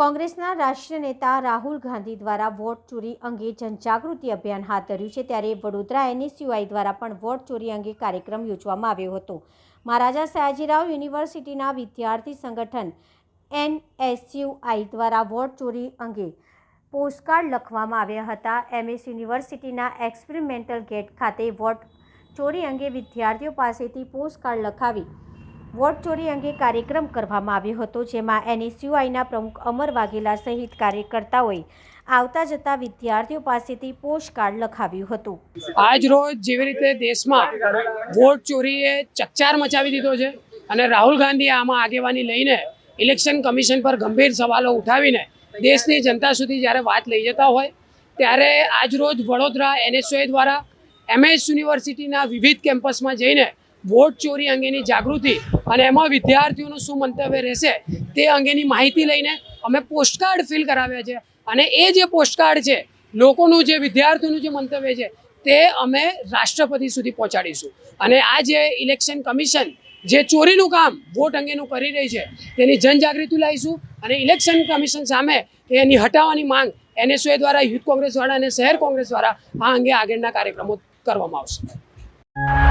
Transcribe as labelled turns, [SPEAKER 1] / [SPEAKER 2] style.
[SPEAKER 1] કોંગ્રેસના રાષ્ટ્રીય નેતા રાહુલ ગાંધી દ્વારા વોટ ચોરી અંગે જનજાગૃતિ અભિયાન હાથ ધર્યું છે ત્યારે વડોદરા એનએસયુઆઈ દ્વારા પણ વોટ ચોરી અંગે કાર્યક્રમ યોજવામાં આવ્યો હતો. મહારાજા સયાજીરાવ યુનિવર્સિટીના વિદ્યાર્થી સંગઠન એનએસયુઆઈ દ્વારા વોટ ચોરી અંગે પોસ્ટકાર્ડ લખવામાં આવ્યા હતા. એમએસ યુનિવર્સિટીના એક્સપેરિમેન્ટલ ગેટ ખાતે વોટ ચોરી અંગે વિદ્યાર્થીઓ પાસેથી પોસ્ટકાર્ડ લખાવી વોટ ચોરી અંગે કાર્યક્રમ કરવામાં આવ્યો હતો, જેમાં એનએસયુઆઈના પ્રમુખ અમર વાઘેલા સહિત કાર્યકર્તાઓએ આવતા જતા વિદ્યાર્થીઓ પાસેથી પોસ્ટકાર્ડ લખાવ્યું હતું.
[SPEAKER 2] આજ રોજ જેવી રીતે દેશમાં વોટ ચોરીએ ચકચાર મચાવી દીધો છે અને રાહુલ ગાંધીએ આમાં આગેવાની લઈને ઇલેક્શન કમિશન પર ગંભીર સવાલો ઉઠાવીને દેશની જનતા સુધી જ્યારે વાત લઈ જતા હોય, ત્યારે આજ રોજ વડોદરા એનએસઓએ દ્વારા એમએસ યુનિવર્સિટીના વિવિધ કેમ્પસમાં જઈને વોટ ચોરી અંગેની જાગૃતિ અને એમાં વિદ્યાર્થીઓનું શું મંતવ્ય રહેશે તે અંગેની માહિતી લઈને અમે પોસ્ટકાર્ડ ફિલ કરાવ્યા છે. અને એ જે પોસ્ટકાર્ડ છે, લોકોનું જે, વિદ્યાર્થીઓનું જે મંતવ્ય છે, તે અમે રાષ્ટ્રપતિ સુધી પહોંચાડીશું. અને આ જે ઇલેક્શન કમિશન જે ચોરીનું કામ વોટ અંગેનું કરી રહી છે, તેની જનજાગૃતિ લાવીશું અને ઇલેક્શન કમિશન સામે એની હટાવવાની માંગ એનએસઓએ દ્વારા, યુથ કોંગ્રેસ દ્વારા અને શહેર કોંગ્રેસ દ્વારા આ અંગે આગળના કાર્યક્રમો કરવામાં આવશે.